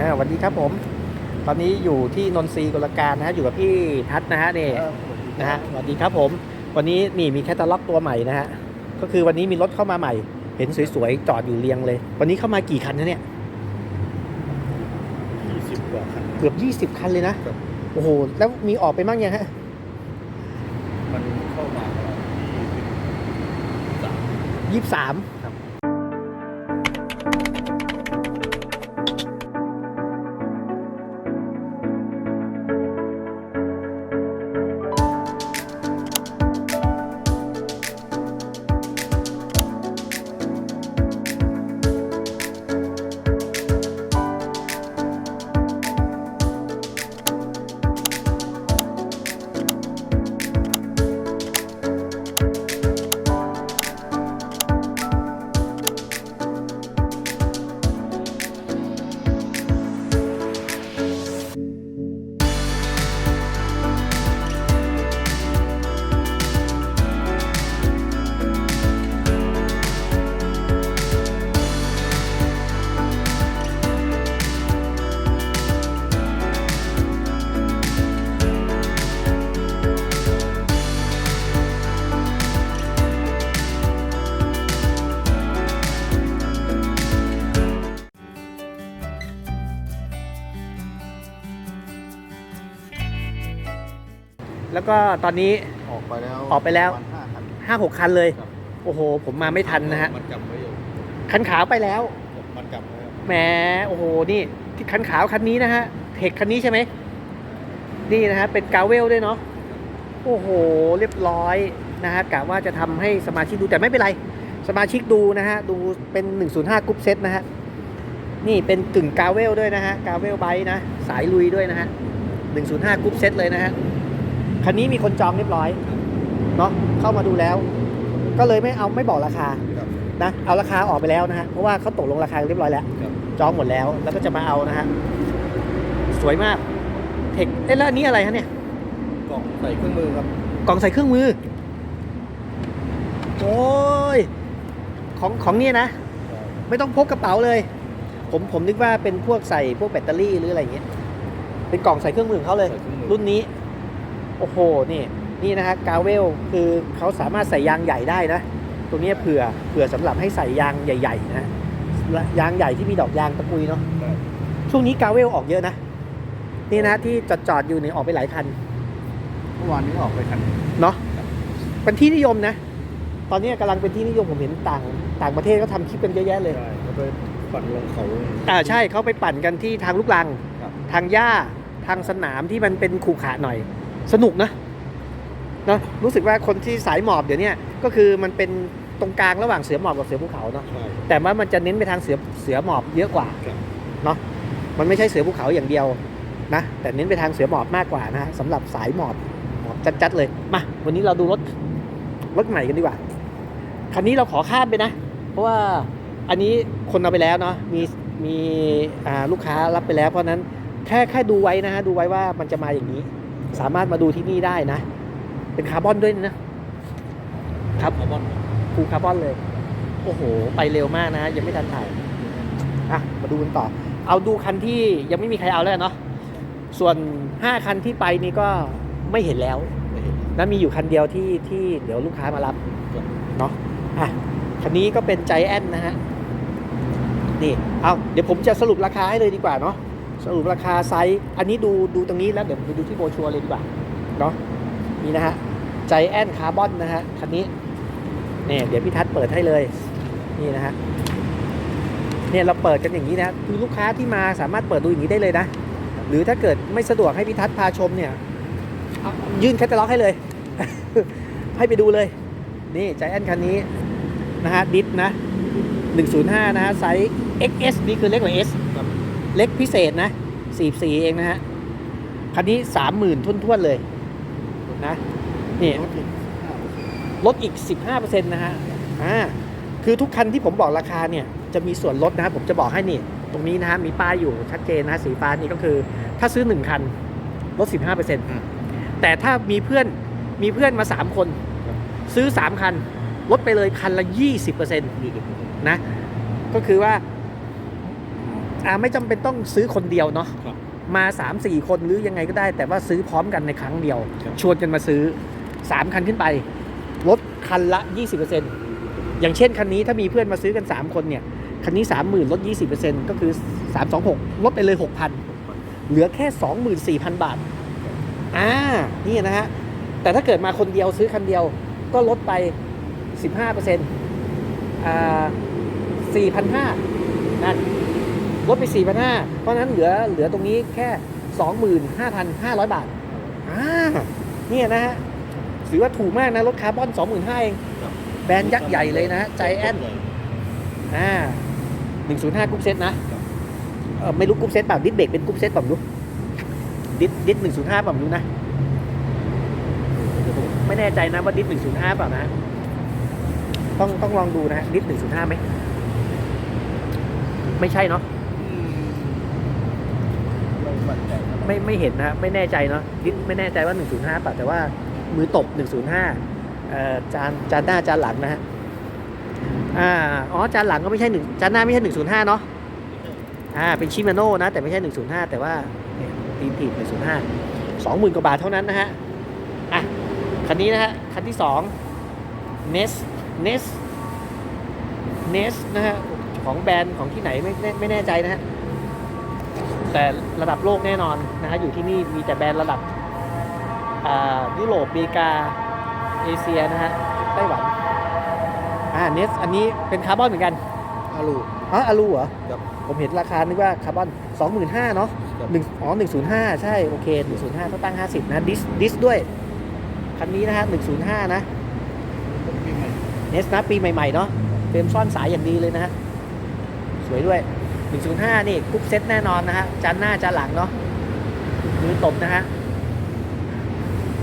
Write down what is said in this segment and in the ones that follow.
อ่าสวัสดีครับผม ตอนนี้อยู่ที่นนทรีย์กุลการนะฮะอยู่กับพี่ทัศน์นะฮะนี่นะฮะสวัสดีครับผม วันนี้นี่มีแคตตาล็อกตัวใหม่นะฮะก็คือวันนี้มีรถเข้ามาใหม่ เห็นสวยๆจอดอยู่เรียงเลย วันนี้เข้ามากี่คันนะเนี่ยยี่สิบกว่าคันเกือบ20คันเลยนะครับโอ้โหแล้วมีออกไปบ้างยังฮะมันเข้ามายี่สิบสาม แล้วก็ตอนนี้ออกไปแล้วออกไปแล้วประมาณห้าคันห้าหกคันเลย ครับ โอ้โห ผมมาไม่ทันนะฮะ มันจำไว้อยู่คันขาวไปแล้ว มันจำไว้แหม โอ้โห นี่ที่คันขาวคันนี้นะฮะ เทคคันนี้ใช่ไหม นี่นะฮะ เป็นกาเวลด้วยเนาะ โอ้โห เรียบร้อยนะฮะกะว่าจะทำให้สมาชิกดูแต่ไม่เป็นไร สมาชิกดูนะฮะ ดูเป็น 105กรุ๊ปเซตนะฮะ นี่เป็นกึ่งกาเวลด้วยนะฮะ กาเวลไบนะ สายลุยด้วยนะฮะ 105กรุ๊ปเซตเลยนะฮะ คันนี้มีคนจองเรียบร้อยเนาะเข้ามาดูแล้ว ก็เลยไม่เอาไม่บอกราคาครับนะเอาราคาออกไปแล้วนะฮะเพราะว่าเขาตกลงราคาเรียบร้อยแล้วครับจองหมดแล้วแล้วก็จะมาเอานะฮะสวยมากเทคเอ๊ะแล้วอันนี้อะไรฮะเนี่ยกล่องใส่เครื่องมือครับกล่องใส่เครื่องมือโอ้ยของของเนี่ยนะ ไม่ต้องพกกระเป๋าเลย ผมผมนึกว่าเป็นพวกใส่พวกแบตเตอรี่หรืออะไรอย่างเงี้ยเป็นกล่องใส่เครื่องมือของเขาเลยใส่เครื่องมือรุ่นนี้ โอ้โห นี่ นี่นะฮะกาเวลคือเขาสามารถใส่ยางใหญ่ได้นะ ตรงเนี้ยเผื่อ เผื่อสำหรับให้ใส่ยางใหญ่ ๆนะและยางใหญ่ที่มีดอกยางตะกุยเนาะครับช่วงนี้กาเวลออกเยอะนะ นี่นะที่จอดจอดๆอยู่เนี่ยออกไปหลายคัน เมื่อวานนี้ออกไปคันหนึ่งเนาะ เป็นที่นิยมนะ ตอนนี้กำลังเป็นที่นิยมผมเห็นต่างต่างประเทศก็ทำคลิปกันเยอะแยะเลยใช่แล้วไปปั่นลงเขาอ่าใช่เขาไปปั่นกันที่ทางลูกรังครับทางหญ้า ทางสนามที่มันเป็นขรุขระหน่อย สนุกนะเนาะรู้สึกว่าคนที่สายหมอบเดี๋ยวเนี้ก็คือมันเป็นตรงกลางระหว่างเสือหมอบกับเสือภูเขาเนาะใช่แต่ว่ามันจะเน้นไปทางเสือเสือหมอบเยอะกว่าครับเนาะมันไม่ใช่เสือภูเขาอย่างเดียวนะแต่เน้นไปทางเสือหมอบมากกว่านะสำหรับสายหมอบหมอบจัดๆเลยมาวันนี้เราดูรถรถใหม่กันดีกว่าคันนี้เราขอข้ามไปนะ เพราะว่าอันนี้คนเอาไปแล้วเนาะมีมีอ่าลูกค้ารับไปแล้ว เพราะฉะนั้นแค่แค่ดูไว้นะฮะดูไว้ว่ามันจะมาอย่างนี้ สามารถมาดูที่นี่ได้นะ เป็นคาร์บอนด้วยนะครับคาร์บอนฟูลคาร์บอนเลย โอ้โห ไปเร็วมากนะ ยังไม่ทันถ่ายอะมาดูกันต่อ เอาดูคันที่ยังไม่มีใครเอาแล้วเนาะส่วน 5 คันที่ไปนี่ก็ไม่เห็นแล้วไม่เห็นนะมีอยู่คันเดียวที่ที่เดี๋ยวลูกค้ามารับครับเนาะอะคันนี้ก็เป็นใจแอนนะฮะนี่เอาเดี๋ยวผมจะสรุปราคาให้เลยดีกว่าเนาะ สรุปราคาไซส์ อันนี้ดูดูตรงนี้แล้วเดี๋ยวไปดูที่โบรชัวร์เลยดีกว่า เนาะนี่นะฮะใจแอนคาร์บอนนะฮะ คันนี้เนี่ยเดี๋ยวพี่ทัศน์เปิดให้เลย นี่นะฮะ เนี่ยเราเปิดกันอย่างนี้นะคือลูกค้าที่มาสามารถเปิดดูอย่างนี้ได้เลยนะ หรือถ้าเกิดไม่สะดวกให้พี่ทัศน์พาชมเนี่ยยื่นแคตตาล็อกให้เลย ให้ไปดูเลย นี่ใจแอนคันนี้นะฮะดิสนะ 105 นะฮะไซส์ XS นี่คือเล็กกว่า S เล็กพิเศษนะ44เองนะฮะ คันนี้30,000ทุ่นๆเลยนะนี่รถอีกห้าลดอีก 15%นะฮะ อ่า คือทุกคันที่ผมบอกราคาเนี่ย จะมีส่วนลดนะฮะผมจะบอกให้นี่ ตรงนี้นะฮะ มีป้ายอยู่ชัดเจนนะฮะสีฟ้านี่ก็คือ ถ้าซื้อ 1 คัน ลด 15%แต่ถ้ามีเพื่อนมีเพื่อนมา 3 คน ซื้อ 3 คัน ลดไปเลยคันละ 20%ยี่สิบนะ ก็คือว่า อ่าไม่จำเป็นต้องซื้อคนเดียวเนาะครับมา3 4คนหรือยังไงก็ได้ แต่ว่าซื้อพร้อมกันในครั้งเดียวครับชวนกันมาซื้อ 3 คันขึ้นไปลดคันละ 20%อย่างเช่นคันนี้ถ้ามีเพื่อนมาซื้อกัน 3 คนเนี่ยคันนี้ 30,000ลด20%ก็คือ 326 ลดไปเลย 6,000 เหลือแค่ 24,000 บาทอ่านี่นะฮะ แต่ถ้าเกิดมาคนเดียวซื้อคันเดียวก็ลดไป 15%อ่า4,500นั่น ลดไป 4,500เพราะฉะนั้นเหลือเหลือตรงนี้แค่ 25,500 บาทอ่าเนี่ยนะฮะถือว่าถูกมากนะรถคาร์บอน 25,000เองครับแบรนด์ยักษ์ใหญ่เลยนะฮะใจแอนอ่า105กรุ๊ปเซตนะเออไม่รู้กรุ๊ปเซตเปล่าดิสเบรกเป็นกรุ๊ปเซตเปล่าไม่รู้ดิสดิสหนึ่งศูนย์ห้าเปล่าไม่รู้นะไม่แน่ใจนะว่าดิสหนึ่งศูนย์ห้าเปล่านะต้องต้องลองดูนะฮะดิสหนึ่งศูนย์ห้าไหมไม่ใช่เนาะ ไม่มั่นใจครับ ไม่ไม่เห็นนะไม่แน่ใจเนาะดิสไม่แน่ใจว่าหนึ่งศูนย์ห้าเปล่าแต่ว่ามือตบหนึ่งศูนย์ห้าเอ่อจานจานหน้าจานหลังนะฮะอ่าอ๋อจานหลังก็ไม่ใช่หนึ่งจานหน้าไม่ใช่หนึ่งศูนย์ห้าเนาะอ่าเป็นชิมาโน่นะแต่ไม่ใช่ 105 แต่ว่าตีนถีบ105 20,000กว่าบาทเท่านั้นนะฮะอะคันนี้นะฮะคันที่2 Nest Nest Nest นะฮะของแบรนด์ของที่ไหนไม่ไม่แน่ใจนะฮะ แต่ระดับโลกแน่นอนนะฮะอยู่ที่นี่มีแต่แบรนด์ระดับอ่ายุโรปอเมริกา เอเชียนะฮะไต้หวันอ่า Nest อันนี้เป็นคาร์บอนเหมือนกันอาลูอ๋ออารูเหรอครับผมเห็นราคานึกว่าคาร์บอน25,000เนาะครับหนึ่งอ๋อ105ใช่ โอเค105ต้องตั้ง50นะดิสดิสด้วย คันนี้นะฮะ105นะปีใหม่เนสนะปีใหม่ ๆ เนาะเฟรมซ่อนสายอย่างดีเลยนะฮะ สวยด้วย 105 นี่กรุ๊ปเซตแน่นอนนะฮะจานหน้าจานหลังเนาะมือตบนะฮะ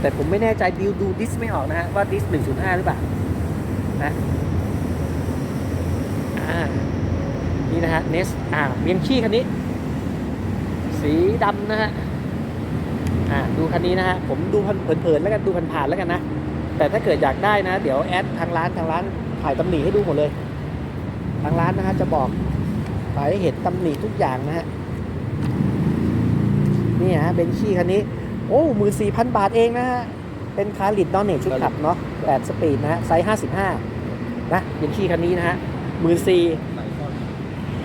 แต่ผมไม่แน่ใจดิวดูดิสไม่ออกนะฮะ ว่าดิส 105 หรือเปล่านะนี่นะฮะเนสอ่าเมียงชี่คันนี้ สีดำนะฮะอ่าดูคันนี้นะฮะ ผมดูเผินๆแล้วกันดูผ่านๆแล้วกันนะ แต่ถ้าเกิดอยากได้นะ เดี๋ยวแอดทางร้านทางร้านถ่ายตำหนิให้ดูหมดเลย ทางร้านนะฮะจะบอก ถ่ายเห็นตำหนิทุกอย่างนะฮะนี่ฮะเบนชี่คันนี้ โอ้หมื่นสี่พันบาทเองนะฮะ เป็นคาริดดอนเนตชุดขับเนาะแปดสปีดนะฮะ ไซส์ห้าสิบห้านะเบนชี่คันนี้นะฮะหมื่นสี่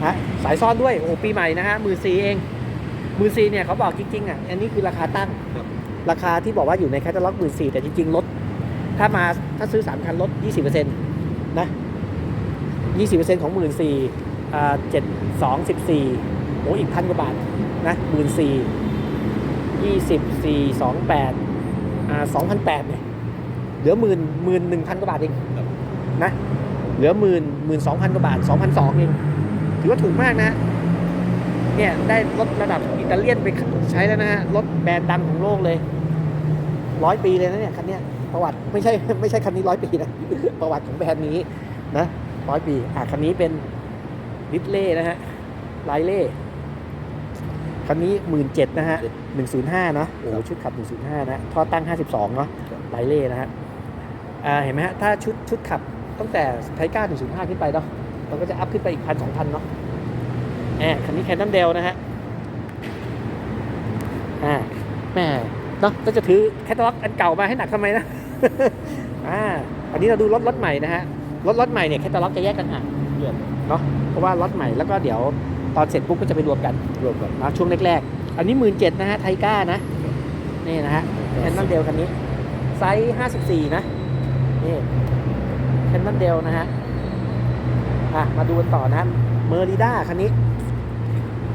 ฮะสายซ่อนด้วยโอ้ปีใหม่นะฮะมือซีเองมือซีเนี่ยเขาบอกจริงๆอะอันนี้คือราคาตั้ง ราคาที่บอกว่าอยู่ในแคตตาล็อกมือซีแต่จริงๆลดถ้ามาถ้าซื้อ3คันลด20%นต์นะ20%ของหมื่นสี่เจ็ด บสี่โอ้อีกพันกว่าบาทนะหมื่นสี่ยี่สิบสี่สองแปดอ่าสองพันแปดเนี่ยเหลือหมื่นหมื่นหนึ่งพันกว่าบาทเองนะเหลือหมื่นหมื่นสองพันกว่าบาทสองพันสองเองถือว่าถูกมากนะเนี่ยได้รถระดับอิตาเลียนไปใช้แล้วนะฮะรถแบรนด์ดังของโลกเลยร้อยปีเลยนะเนี่ยคันเนี้ยประวัติไม่ใช่ไม่ใช่คันนี้ร้อยปีนะประวัติของแบรนด์นี้นะร้อยปีอะคันนี้เป็นดิสเล่นะฮะ ไลเล่คันนี้หมื่นเจ็ดนะฮะหนึ่งศูนย์ห้าเนาะโอ้โหชุดขับหนึ่งศูนย์ห้านะ ท่อตั้งห้าสิบสองเนาะไลเล่นะฮะอ่าเห็นไหมฮะ ถ้าชุดชุดขับตั้งแต่ไทก้า105 ขึ้นไปเนาะมันก็จะอัพขึ้นไปอีกพันสองพันเนาะแหมคันนี้แคนนอนเดลนะฮะอ่าแหม่เนาะก็จะถือแคตตาล็อกอันเก่ามาให้หนักทำไมนะอ่าอันนี้เราดูรถรถใหม่นะฮะรถรถใหม่เนี่ยแคตตาล็อกจะแยกกันอะเลื่อนเนาะเพราะว่ารถใหม่แล้วก็เดี๋ยว ตอนเสร็จปุ๊บก็จะไปรวมกันรวมกันนะช่วงแรกๆ อันนี้หมื่นเจ็ดนะฮะไทก้านะ นี่นะฮะแคนนอนเดลคันนี้ ไซส์54นะ นี่แคนนอนเดลนะฮะ อะ มาดูกันต่อนะฮะเมอริด้าคันนี้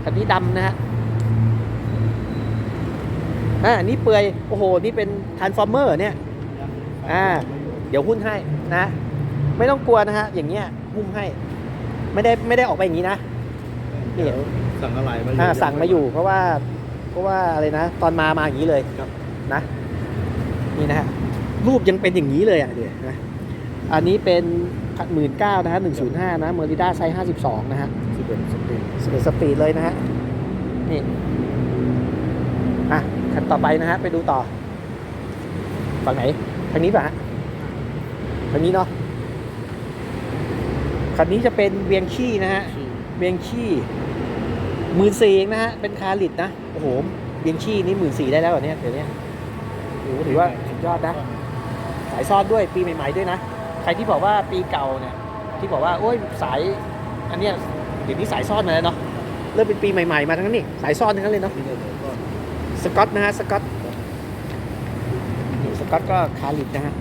คันนี้ดำนะฮะอ่าอันนี้เปื่อย โอ้โห นี่เป็นทานฟอร์เมอร์เนี่ย อ่า เดี๋ยวหุ้นให้นะ ไม่ต้องกลัวนะฮะ อย่างเงี้ยหุ้มให้ ไม่ได้ไม่ได้ออกไปอย่างนี้นะ นี่เดี๋ยวสั่งอะไรมาอ่าสั่งมาอยู่ เพราะว่าเพราะว่าอะไรนะ ตอนมามาอย่างนี้เลยครับนะนี่นะฮะรูปยังเป็นอย่างนี้เลยอะเดี๋ยวนะอันนี้เป็นหมื่นเก้านะฮะหนึ่งศูนย์ห้านะเมอริด้าไซส์ห้าสิบสองนะฮะสิบเอ็ดสปีดสเปซสปีดเลยนะฮะนี่อะคันต่อไปนะฮะไปดูต่อฝั่งไหนทางนี้ป่ะฮะทางนี้เนาะคันนี้จะเป็นเวียงชี่นะฮะที่เวียงชี่ หมื่นสี่เองนะฮะ เป็นคาลิดนะ โอ้โหเบียงชี่นี่หมื่นสี่ได้แล้วเหรอเนี่ยเดี๋ยวนี้โอ้โหถือว่าสุดยอดนะ สายซ่อนด้วยปีใหม่ ๆ ด้วยนะ ใครที่บอกว่าปีเก่าเนี่ย ที่บอกว่าโอ้ยสายอันเนี้ยเดี๋ยวนี้สายซ่อนมาแล้วเนาะ เริ่มเป็นปีใหม่ๆมาทั้งนั้นนี่ สายซ่อนทั้งนั้นเลยเนาะที่เดินก็สกอตนะฮะ สกอตนี่สกอตก็คาลิดนะฮะ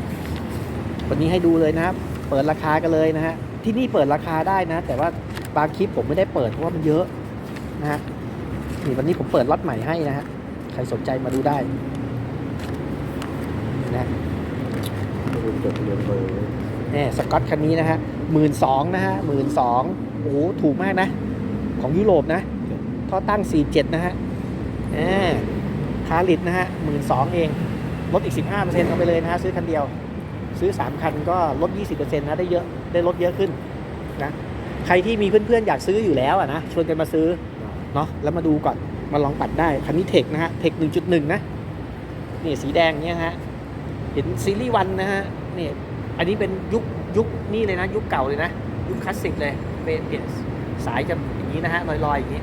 วันนี้ให้ดูเลยนะครับ เปิดราคากันเลยนะฮะ ที่นี่เปิดราคาได้นะ แต่ว่าบางคลิปผมไม่ได้เปิดเพราะว่ามันเยอะ นะฮะนี่วันนี้ผมเปิดล็อตใหม่ให้นะฮะ ใครสนใจมาดูได้นะจดทะเบียนเบอร์เนี่ยสกอตคันนี้นะฮะหมื่นสองนะฮะหมื่นสองโอ้โหถูกมากนะ ของยุโรปนะท่อตั้ง 47 นะฮะแหมคาริดนะฮะหมื่นสองเอง ลดอีก 15%เอาไปเลยนะฮะ ซื้อคันเดียว ซื้อ 3 คันก็ลด 20%นะ ได้เยอะ ได้ลดเยอะขึ้นนะ ใครที่มีเพื่อนๆ อยากซื้ออยู่แล้วอะนะ ชวนกันมาซื้อ เนาะแล้วมาดูก่อนมาลองปัดได้คันนี้เทคนะฮะเทค1.1 นะนี่สีแดงเนี่ยฮะเห็นซีรีส์วันนะฮะนี่อันนี้เป็นยุคยุคนี่เลยนะ ยุคเก่าเลยนะ ยุคคลาสสิกเลยเป็นเปลี่ยนสายจะอย่างนี้นะฮะลอยๆอย่างนี้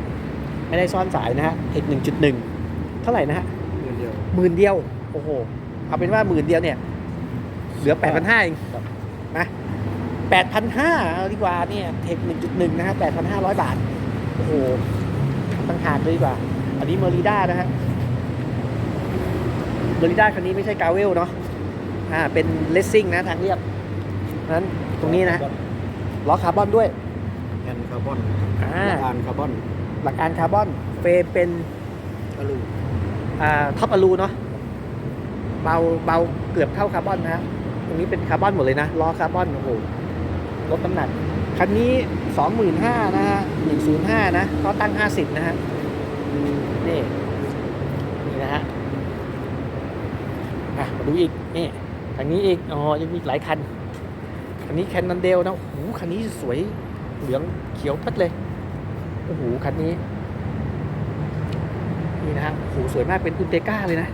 ไม่ได้ซ่อนสายนะฮะเทคหนึ่งจุดหนึ่งเท่าไหร่นะฮะเงินเดียวหมื่นเดียวโอ้โหเอาเป็นว่าหมื่นเดียวเนี่ยเหลือแปดพันห้าเองครับนะแปดพันห้าเอาดีกว่าเนี่ยเทคหนึ่งจุดหนึ่งนะฮะแปดพันห้าร้อยบาท โอ้โห ตั้งหากเลยดีกว่า อันนี้เมอริด้านะฮะเมอริด้าคันนี้ไม่ใช่กาเวลเนาะอ่าเป็นเลสซิ่งนะทางเรียบเพราะฉะนั้นตรงนี้นะล้อคาร์บอนด้วยแอนคาร์บอนอ่าละอานคาร์บอนหลักการคาร์บอนเฟรมเป็นอลูอ่าท็อปอลูเนาะเบาเบาเกือบเท่าคาร์บอนนะฮะตรงนี้เป็นคาร์บอนหมดเลยนะล้อคาร์บอนโอ้โหลดน้ำหนัก คันนี้ 25,000นะฮะ105 นะก็ตั้ง 50 นะฮะ นี่ นี่นะฮะอะมาดูอีก นี่ทางนี้อีก อ๋อ ยังมีอีกหลายคัน คันนี้แคนนันเดลนะโอ้โหคันนี้สวย เหลืองเขียวพัดเลย โอ้โห คันนี้ นี่นะฮะโอ้โห สวยมาก เป็นอุลเตก้าเลยนะ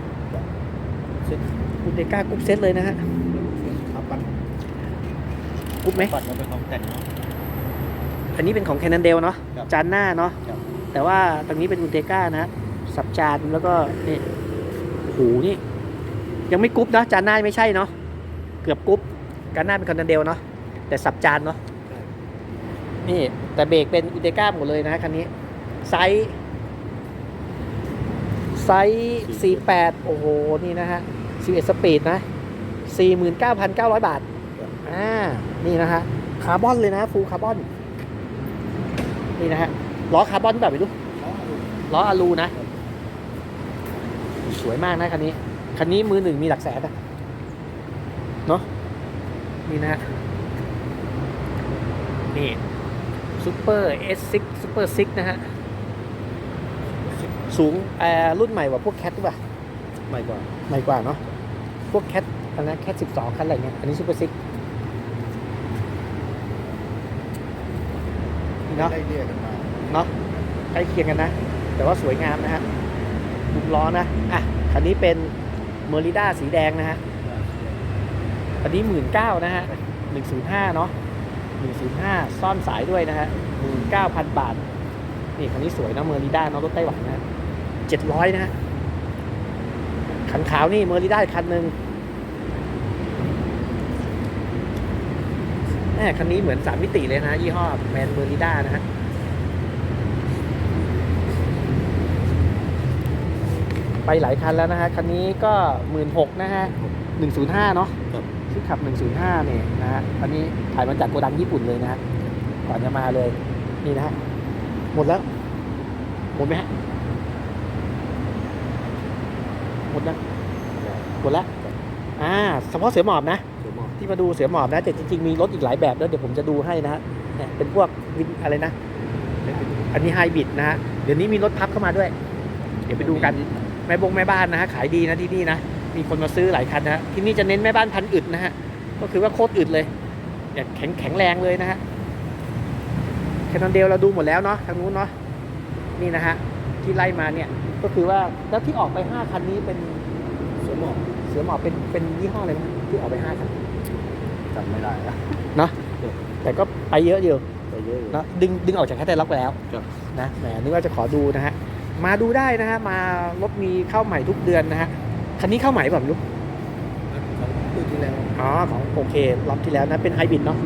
อุลเตก้ากรุ๊ปเซตเลยนะฮะครับปัดกรุ๊ปไหมปัดมันเป็นของแต่งเนาะ อันนี้เป็นของแคนนันเดลเนาะครับจานหน้าเนาะครับ แต่ว่าตรงนี้เป็นอุลเตก้านะ สับจานแล้วก็นี่โอ้โหนี่ ยังไม่กรุ๊ปเนาะจานหน้าไม่ใช่เนาะเกือบกรุ๊ปจานหน้าเป็นแคนนันเดลเนาะแต่สับจานเนาะใช่นี่แต่เบรกเป็นอุลเตก้าหมดเลยนะคันนี้ไซส์ไซส์48 โอ้โห นี่นะฮะ11สปีดนะ 49,900 บาท อ่า นี่นะฮะ คาร์บอนเลยนะ ฟูลคาร์บอน นี่นะฮะล้อคาร์บอนแบบไม่รู้ล้ออะลูนะ สวยมากนะคันนี้ คันนี้มือหนึ่งมีหลักแสนอะเนาะนี่นะฮะนี่ซูเปอร์ S6 ซูเปอร์6นะฮะ สูงเอ่อรุ่นใหม่กว่าพวกแคทหรือเปล่าใหม่กว่าใหม่กว่าเนาะพวกแคทอันนั้นแคท12คันอะไรเงี้ยอันนี้ซูเปอร์ซิก เนาะได้เรียกกันมาเนาะใกล้เคียงกันนะ แต่ว่าสวยงามนะฮะดุมล้อนะอะคันนี้เป็นเมอริด้าสีแดงนะฮะอันนี้หมื่นเก้านะฮะหนึ่งศูนย์ห้าเนาะหนึ่งศูนย์ห้าซ่อนสายด้วยนะฮะหมื่นเก้าพันบาท นี่คันนี้สวยนะเมอริด้าเนาะรถไต้หวันนะเจ็ดร้อยนะฮะคันขาวนี่เมอริด้าคันหนึ่งแม่ คันนี้เหมือนสามมิติเลยนะ ยี่ห้อแมนเมอริด้านะฮะไปหลายคันแล้วนะฮะ คันนี้ก็หมื่นหกนะฮะหนึ่งศูนย์ห้าเนาะครับที่ขับ105เนี่ยนะฮะอันนี้ถ่ายมาจากโกดังญี่ปุ่นเลยนะฮะก่อนจะมาเลย นี่นะฮะ หมดแล้ว หมดไหมฮะ หมดแล้วหมดแล้ว อ่าเฉพาะเสือหมอบนะเดี๋ยวมอง ที่มาดูเสือหมอบนะ แต่จริงๆมีรถอีกหลายแบบแล้วเดี๋ยวผมจะดูให้นะฮะเป็นพวกวินอะไรนะ อันนี้ไฮบริดนะฮะเดี๋ยวนี้มีรถพับเข้ามาด้วย เดี๋ยวไปดูกันแม่บงแม่บ้านนะฮะขายดีนะที่นี่นะมีคนมาซื้อหลายคันนะฮะที่นี่จะเน้นแม่บ้านพันอึดนะฮะก็คือว่าโคตรอึดเลยอย่างแข็งแข็งแรงเลยนะฮะแคนนอนเดลเราดูหมดแล้วเนาะทางนู้นเนาะนี่นะฮะที่ไล่มาเนี่ยก็คือว่าแล้วที่ออกไปห้าคันนี้เป็นเสวนหมอกเสือหมอบเป็นเป็นยี่ห้ออะไรนะที่ออกไปห้าคัน จำไม่ได้แล้วแต่ก็ไปเยอะอยู่ไปเยอะอยู่ เนาะดึงดึงออกจากแคตตาล็อกไปแล้วครับ นะแหมนึกว่าจะขอดูนะฮะมาดูได้นะฮะมารถมีเข้าใหม่ทุกเดือนนะฮะคันนี้เข้าใหม่แบบลูกของปีที่แล้วอ๋อของโอเครอบที่แล้วนะเป็นไฮบริดเนาะ